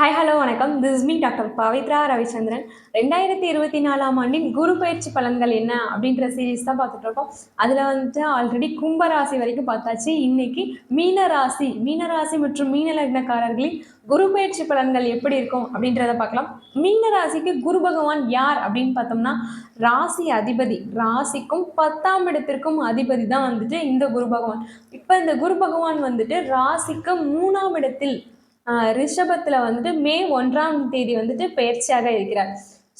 Hi hello வணக்கம். This me doctor Pavithra Ravichandran. ரெண்டாயிரத்தி இருபத்தி நாலாம் ஆண்டின் குரு பயிற்சி பலன்கள் என்ன அப்படின்ற சீரீஸ் தான் பார்த்துட்டு இருக்கோம். அதில் வந்துட்டு ஆல்ரெடி கும்பராசி வரைக்கும் பார்த்தாச்சு. இன்னைக்கு மீனராசி மீனராசி மற்றும் மீன லக்னக்காரர்களின் குரு பயிற்சி பலன்கள் எப்படி இருக்கும் அப்படின்றத பார்க்கலாம். மீன ராசிக்கு குரு பகவான் யார் அப்படின்னு பார்த்தோம்னா ராசி அதிபதி ராசிக்கும் பத்தாம் இடத்திற்கும் அதிபதி தான் வந்துட்டு இந்த குரு பகவான். இப்போ இந்த குரு பகவான் வந்துட்டு ராசிக்கு மூணாம் இடத்தில் ரிஷபத்தில் வந்துட்டு மே ஒன்றாம் தேதி வந்துட்டு பயிற்சியாக இருக்கிறார்.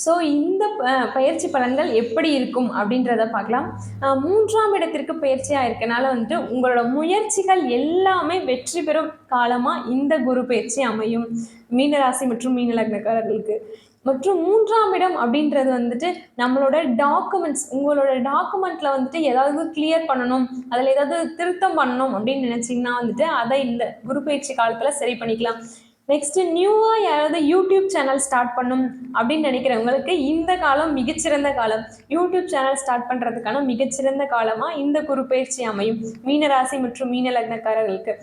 ஸோ இந்த பயிற்சி பலன்கள் எப்படி இருக்கும் அப்படின்றத பார்க்கலாம். மூன்றாம் இடத்திற்கு பயிற்சியாக இருக்கனால வந்துட்டு உங்களோட முயற்சிகள் எல்லாமே வெற்றி பெறும் காலமாக இந்த குரு பயிற்சி அமையும். மீனராசி மற்றும் மீன லக்னக்காரர்களுக்கு மற்றும் மூன்றாம் இடம் அப்படின்றது வந்துட்டு நம்மளோட டாக்குமெண்ட்ஸ் உங்களோட டாக்குமெண்ட்டில் வந்துட்டு ஏதாவது கிளியர் பண்ணணும் அதில் ஏதாவது திருத்தம் பண்ணணும் அப்படின்னு நினச்சிங்கன்னா வந்துட்டு அதை இந்த குரு பயிற்சி காலத்தில் சரி பண்ணிக்கலாம். நெக்ஸ்ட்டு நியூவாக யாராவது யூடியூப் சேனல் ஸ்டார்ட் பண்ணும் அப்படின்னு நினைக்கிறவங்களுக்கு இந்த காலம் மிகச்சிறந்த காலம். யூடியூப் சேனல் ஸ்டார்ட் பண்ணுறதுக்கான மிகச்சிறந்த காலமாக இந்த குரு பயிற்சி அமையும். மீனராசி மற்றும் மீன லக்னக்காரர்களுக்கு.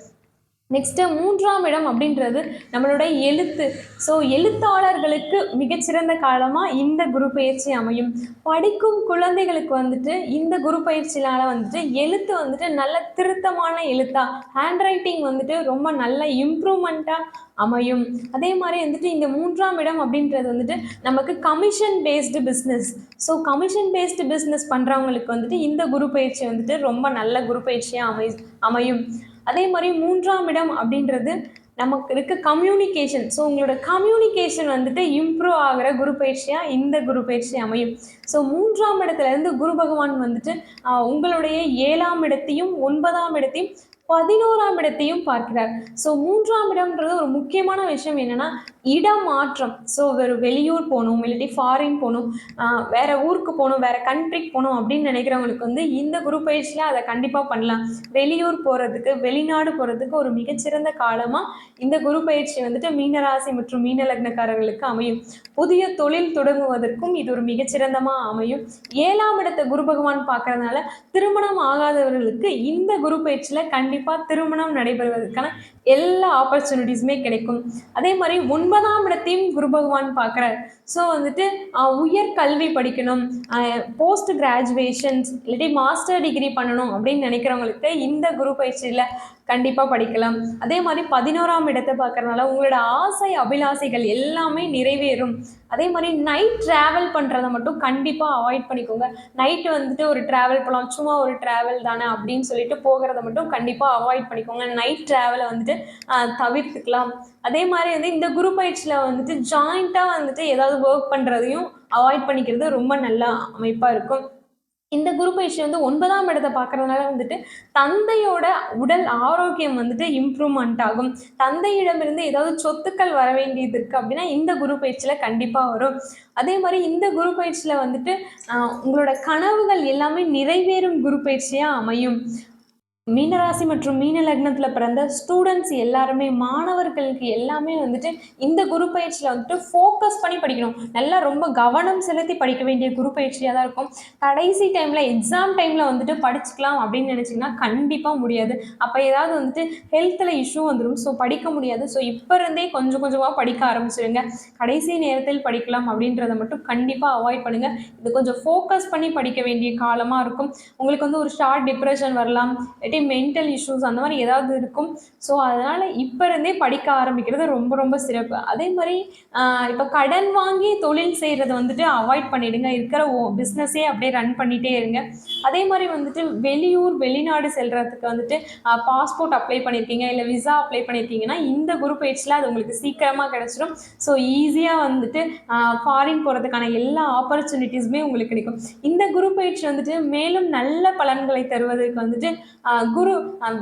நெக்ஸ்ட்டு மூன்றாம் இடம் அப்படின்றது நம்மளோட எழுத்து. ஸோ எழுத்தாளர்களுக்கு மிகச்சிறந்த காலமாக இந்த குரு பயிற்சி அமையும். படிக்கும் குழந்தைகளுக்கு வந்துட்டு இந்த குரு பயிற்சியினால் வந்துட்டு எழுத்து வந்துட்டு நல்ல திருத்தமான எழுத்தா. ஹேண்ட் ரைட்டிங் வந்துட்டு ரொம்ப நல்ல இம்ப்ரூவ்மெண்ட்டாக அமையும். அதே மாதிரி வந்துட்டு இந்த மூன்றாம் இடம் அப்படின்றது வந்துட்டு நமக்கு commission based business so commission based business பண்ணுறவங்களுக்கு வந்துட்டு இந்த குரு பயிற்சி வந்துட்டு ரொம்ப நல்ல குரு பயிற்சியாக அமை அமையும். அதே மாதிரி மூன்றாம் இடம் அப்படின்றது நமக்கு இருக்க கம்யூனிகேஷன் ஸோ உங்களோட கம்யூனிகேஷன் வந்துட்டு இம்ப்ரூவ் ஆகிற குரு பயிற்சியாக இந்த குரு பயிற்சி அமையும். ஸோ மூன்றாம் இடத்துலேருந்து குரு பகவான் வந்துட்டு உங்களுடைய ஏழாம் இடத்தையும் ஒன்பதாம் இடத்தையும் பதினோராம் இடத்தையும் பார்க்கிறார். ஸோ மூன்றாம் இடம்ன்றது ஒரு முக்கியமான விஷயம் என்னென்னா இடமாற்றம். ஸோ வெறும் வெளியூர் போகணும் இல்லாட்டி ஃபாரின் போகணும் வேறு ஊருக்கு போகணும் வேறு கண்ட்ரிக்கு போகணும் அப்படின்னு நினைக்கிறவங்களுக்கு வந்து இந்த குரூப் பயிற்சியில் அதை கண்டிப்பாக பண்ணலாம். வெளியூர் போகிறதுக்கு வெளிநாடு போகிறதுக்கு ஒரு மிகச்சிறந்த காலமாக இந்த குரு பயிற்சி வந்துட்டு மீனராசி மற்றும் மீன லக்னக்காரர்களுக்கு அமையும். புதிய தொழில் தொடங்குவதற்கும் இது ஒரு மிகச்சிறந்தமாக அமையும். ஏழாம் இடத்தை குரு பகவான் பார்க்கறதுனால திருமணம் ஆகாதவர்களுக்கு இந்த குரு பயிற்சியில் கண்டிப்பாக திருமணம் நடைபெறுவதற்கான எல்லா ஆப்பர்ச்சுனிட்டிஸுமே கிடைக்கும். அதே மாதிரி ஒன்பதாம் இடத்தையும் குரு பகவான் பார்க்குறார். ஸோ வந்துட்டு உயர் கல்வி படிக்கணும். போஸ்ட் கிராஜுவேஷன்ஸ் இல்லாட்டி மாஸ்டர் டிகிரி பண்ணணும் அப்படின்னு நினைக்கிறவங்களுக்கு இந்த குரு பயிற்சியில் கண்டிப்பாக படிக்கலாம். அதே மாதிரி பதினோராம் இடத்தை பார்க்குறதுனால உங்களோட ஆசை அபிலாசைகள் எல்லாமே நிறைவேறும். அதே மாதிரி நைட் ட்ராவல் பண்ணுறதை மட்டும் கண்டிப்பாக அவாய்ட் பண்ணிக்கோங்க. நைட்டு வந்துட்டு ஒரு ட்ராவல் போகலாம் சும்மா ஒரு ட்ராவல் தானே அப்படின்னு சொல்லிட்டு போகிறத மட்டும் கண்டிப்பாக அவாய்ட் பண்ணிக்கோங்க. நைட் ட்ராவலை வந்துட்டு தவிர்த்துக்கலாம். அதே மாதிரி வந்து இந்த குரு பயிற்சியில் வந்துட்டு ஜாயிண்ட்டாக வந்துட்டு ஏதாவது ஒர்க் பண்ணுறதையும் அவாய்ட் பண்ணிக்கிறது ரொம்ப நல்ல அமைப்பாக இருக்கும். இந்த குரு பயிற்சி வந்து ஒன்பதாம் இடத்தை பார்க்கறதுனால வந்துட்டு தந்தையோட உடல் ஆரோக்கியம் வந்துட்டு இம்ப்ரூவ்மெண்ட் ஆகும். தந்தையிடமிருந்து ஏதாவது சொத்துக்கள் வர வேண்டியது இருக்குது அப்படின்னா இந்த குரு பயிற்சியில் கண்டிப்பாக வரும். அதே மாதிரி இந்த குரு பயிற்சியில் வந்துட்டு உங்களோட கனவுகள் எல்லாமே நிறைவேறும் குரு பயிற்சியாக அமையும். மீனராசி மற்றும் மீன லக்னத்தில் பிறந்த ஸ்டூடெண்ட்ஸ் எல்லாருமே மாணவர்களுக்கு எல்லாமே வந்துட்டு இந்த குரு பயிற்சியில் வந்துட்டு ஃபோக்கஸ் பண்ணி படிக்கணும். நல்லா ரொம்ப கவனம் செலுத்தி படிக்க வேண்டிய குரு பயிற்சியாக தான் இருக்கும். கடைசி டைமில் எக்ஸாம் டைமில் வந்துட்டு படிச்சுக்கலாம் அப்படின்னு நினச்சிங்கன்னா கண்டிப்பாக முடியாது. அப்போ ஏதாவது வந்துட்டு ஹெல்த்தில் இஷ்யூ வந்துடும் ஸோ படிக்க முடியாது. ஸோ இப்போ இருந்தே கொஞ்சம் கொஞ்சமாக படிக்க ஆரம்பிச்சிடுங்க. கடைசி நேரத்தில் படிக்கலாம் அப்படின்றத மட்டும் கண்டிப்பாக அவாய்ட் பண்ணுங்கள் இது கொஞ்சம் ஃபோக்கஸ் பண்ணி படிக்க வேண்டிய காலமாக இருக்கும். உங்களுக்கு வந்து ஒரு ஷார்ட் டிப்ரெஷன் வரலாம். இல்லாட்டி மென்டல் இஷ்யூஸ் அந்த மாதிரி ஏதாவது இருக்கும். ஸோ அதனால் இப்போ இருந்தே படிக்க ஆரம்பிக்கிறது ரொம்ப ரொம்ப சிறப்பு. அதே மாதிரி இப்போ கடன் வாங்கி தொழில் செய்கிறத வந்துட்டு அவாய்ட் பண்ணிவிடுங்க இருக்கிற ஓ பிஸ்னஸே அப்படியே ரன் பண்ணிகிட்டே இருங்க. அதே மாதிரி வந்துட்டு வெளியூர் வெளிநாடு செல்கிறதுக்கு வந்துட்டு பாஸ்போர்ட் அப்ளை பண்ணியிருக்கீங்க இல்லை விசா அப்ளை பண்ணியிருக்கீங்கன்னா இந்த குரூப் பயிற்சியில் அது உங்களுக்கு சீக்கிரமாக கிடச்சிடும் ஸோ ஈஸியாக வந்துட்டு ஃபாரின் போகிறதுக்கான எல்லா ஆப்பர்ச்சுனிட்டிஸுமே உங்களுக்கு கிடைக்கும். இந்த குரூப் பயிற்சி வந்துட்டு மேலும் நல்ல பலன்களை தருவதற்கு வந்துட்டு குரு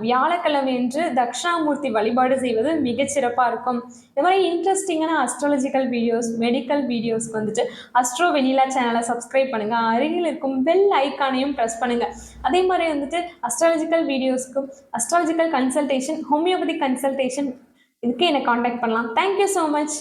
வியாழக்கிழமை என்று தக்ஷாமூர்த்தி வழிபாடு செய்வது மிகச்சிறப்பாக இருக்கும். இந்த மாதிரி இன்ட்ரெஸ்டிங்கான அஸ்ட்ராலஜிக்கல் வீடியோஸ் மெடிக்கல் வீடியோஸ்க்கு வந்துட்டு அஸ்ட்ரோ வெனிலா சேனலை சப்ஸ்கிரைப் பண்ணுங்கள் அருகில் இருக்கும் பெல் ஐக்கானையும் ப்ரெஸ் பண்ணுங்கள் அதே மாதிரி வந்துட்டு அஸ்ட்ராலஜிக்கல் வீடியோஸ்க்கும் அஸ்ட்ராலஜிக்கல் கன்சல்டேஷன் ஹோமியோபதி கன்சல்டேஷன் இதுக்கு என்னை காண்டாக்ட் பண்ணலாம். Thank you so much